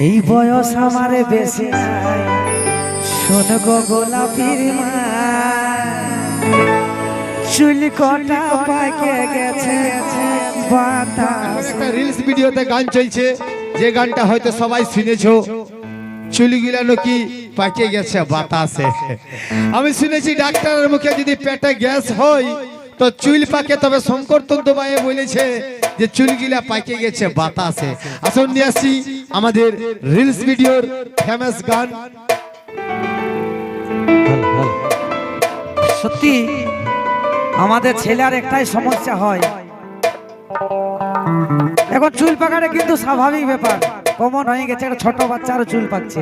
এই বয়স আমারে বেশি শোন গো গোলাপির চুল কটা পাকে গেছে একটা রিলস ভিডিওতে গান চলছে, যে গানটা হয়তো সবাই শুনেছো। চুলগুলা নাকি পাকে গেছে, বাতাসে। আমি শুনেছি ডাক্তারের মুখে যদি পেটে গ্যাস হয়, তো চুল পাকে তবে শঙ্কর তন্তুবায়ে বলেছে যে চুলগুলা পাকে গেছে, বাতাসে। আসুন নিয়ে আসি আমাদের রিলস ভিডিওর ফেমাস গান। সত্যি, আমাদের ছেলের একটাই সমস্যা হয়। এখন চুল পাকাটা কিন্তু স্বাভাবিক ব্যাপার। কমন হয়ে গেছে, একটা ছোট বাচ্চারও চুল পাচ্ছে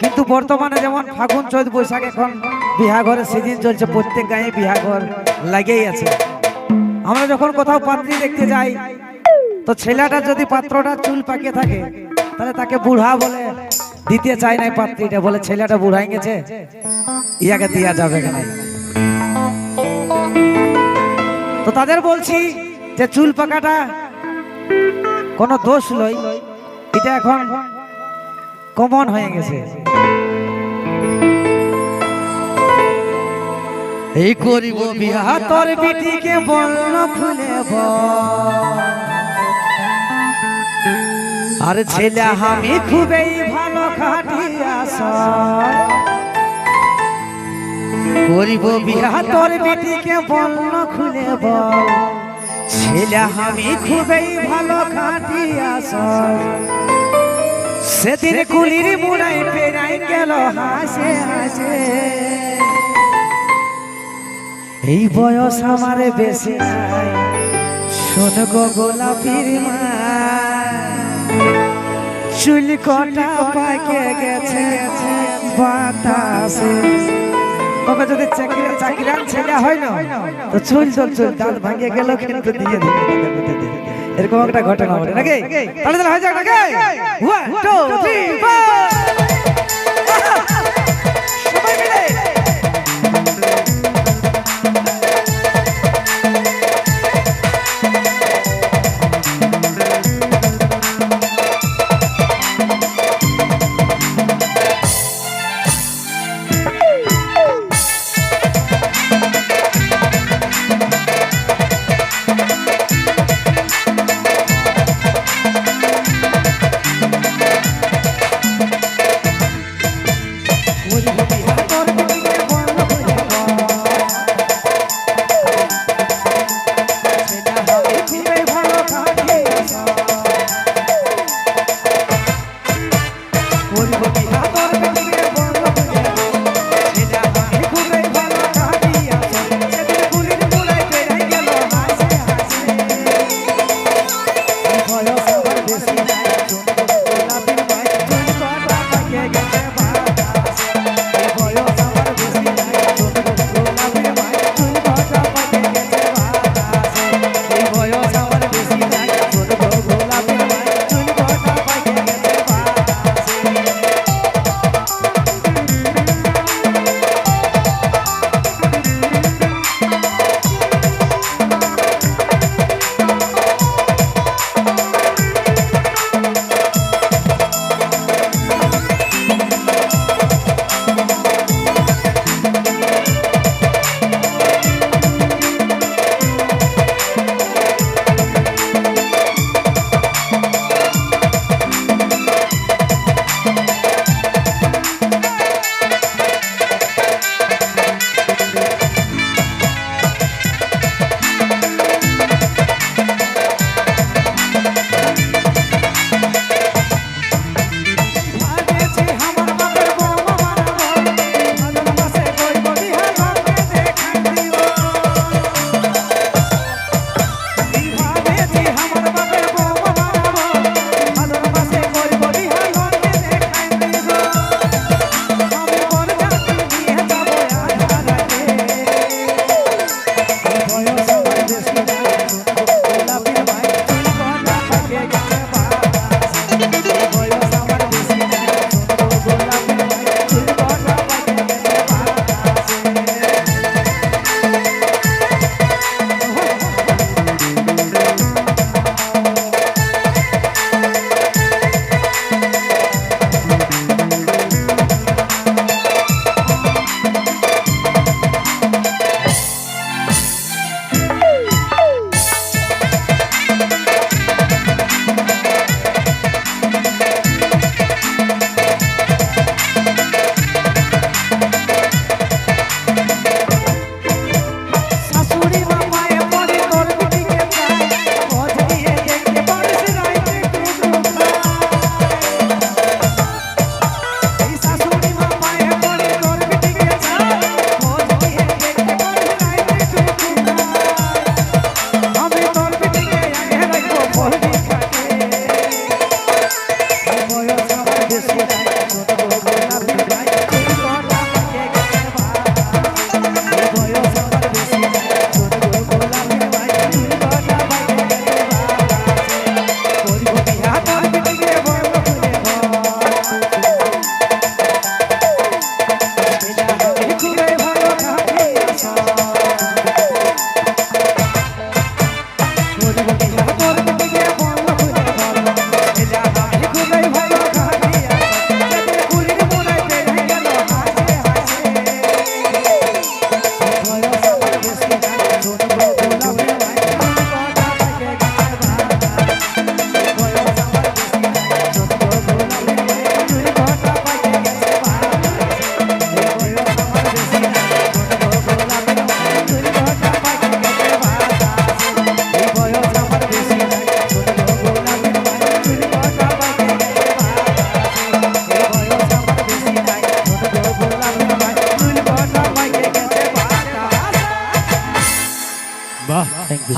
কিন্তু বর্তমানে যেমন ফাগুন চৈত বৈশাখ এখন বিহা ঘরের সিজন চলছে, প্রত্যেক গায়ে বিহা ঘর লাগেই আছে। আমরা যখন কোথাও পাত্রী দেখতে যাই, তো ছেলেটা যদি পাত্রটা চুল পাকিয়ে থাকে, তাহলে তাকে বুড়া বলে দিতে চায় নাই পাত্রীটা, বলে ছেলেটা বুড়াই গেছে, ইয়াকে দেওয়া যাবে না তো তাদের বলছি যে চুল পাকাটা কোনো দোষ লই, এটা এখন কমন হয়ে গেছে। এই করিব বিহা তোর বিটিকে বর্ণ খুলে। আর ছেলে আমি খুবই ভালো খাটিয়া করিব বিহা তোর বেটিকে বর্ণ খুলে বল ছেলে আমি খুবই ভালো খাটিয়া সেদিন কুলির মুড়াই পেরাই গেল হাসে হাসে। এই বয়স আমার বেশি নাই। শোন গোলাপির মা চুল কটা পাকে গেছে, বাতাসে। তোকে যদি চাকরি ছেলে হয় না, তো চুল চল চুল দাঁত ভাঙিয়ে গেল, কিন্তু দিয়ে দিবে এরকম একটা ঘটনা ঘটে, নাকি? তাহলে তাহলে হয়ে যাক, নাকি? ওয়ান টু থ্রি সবাই মিলে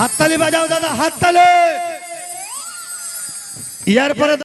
হাততালি বাজাও দাদা হাততালি। ইয়ার পরে